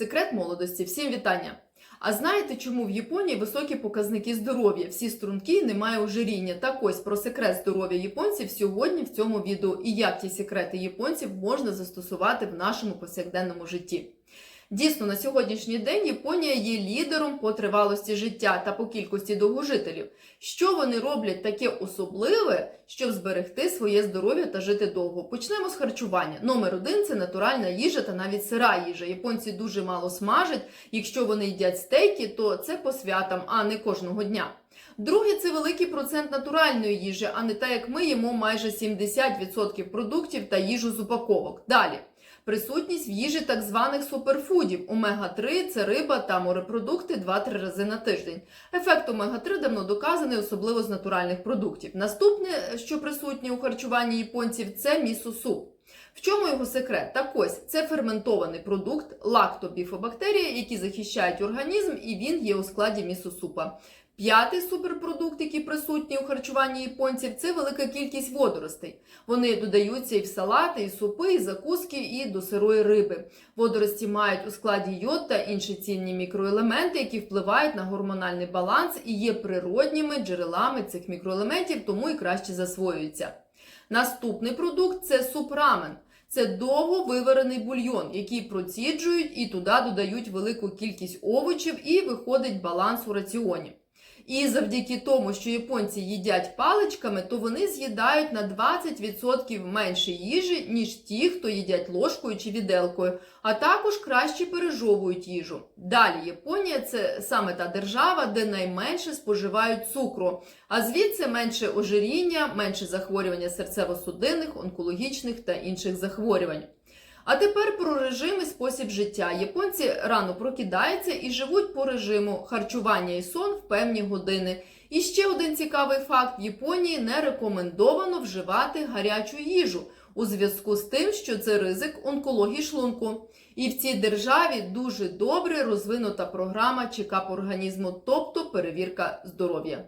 Секрет молодості. Всім вітання! А знаєте, чому в Японії високі показники здоров'я? Всі струнки, немає ожиріння. Так ось про секрет здоров'я японців сьогодні в цьому відео і як ті секрети японців можна застосувати в нашому повсякденному житті. Дійсно, на сьогоднішній день Японія є лідером по тривалості життя та по кількості довгожителів. Що вони роблять таке особливе, щоб зберегти своє здоров'я та жити довго? Почнемо з харчування. Номер один це натуральна їжа та навіть сира їжа. Японці дуже мало смажать. Якщо вони їдять стейки, то це по святам, а не кожного дня. Друге, це великий процент натуральної їжі, а не так як ми їмо майже 70% продуктів та їжу з упаковок. Далі. Присутність в їжі так званих суперфудів омега-3 це риба та морепродукти 2-3 рази на тиждень. Ефект омега-3 давно доказаний, особливо з натуральних продуктів. Наступне, що присутнє у харчуванні японців, це місо-суп. В чому його секрет? Так ось це ферментований продукт лактобіфобактерії, які захищають організм, і він є у складі місосупа. П'ятий суперпродукт, який присутній у харчуванні японців, це велика кількість водоростей. Вони додаються і в салати, і супи, і закуски, і до сирої риби. Водорості мають у складі йод та інші цінні мікроелементи, які впливають на гормональний баланс і є природніми джерелами цих мікроелементів, тому і краще засвоюються. Наступний продукт це суп-рамен. Це довго виварений бульйон, який проціджують і туди додають велику кількість овочів, і виходить баланс у раціоні. І завдяки тому, що японці їдять паличками, то вони з'їдають на 20% менше їжі, ніж ті, хто їдять ложкою чи віделкою, а також краще пережовують їжу. Далі Японія це саме та держава, де найменше споживають цукру, а звідси менше ожиріння, менше захворювання серцево-судинних, онкологічних та інших захворювань. А тепер про режим і спосіб життя. Японці рано прокидаються і живуть по режиму харчування і сон в певні години. І ще один цікавий факт: в Японії не рекомендовано вживати гарячу їжу у зв'язку з тим, що це ризик онкології шлунку. І в цій державі дуже добре розвинута програма чекап організму, тобто перевірка здоров'я.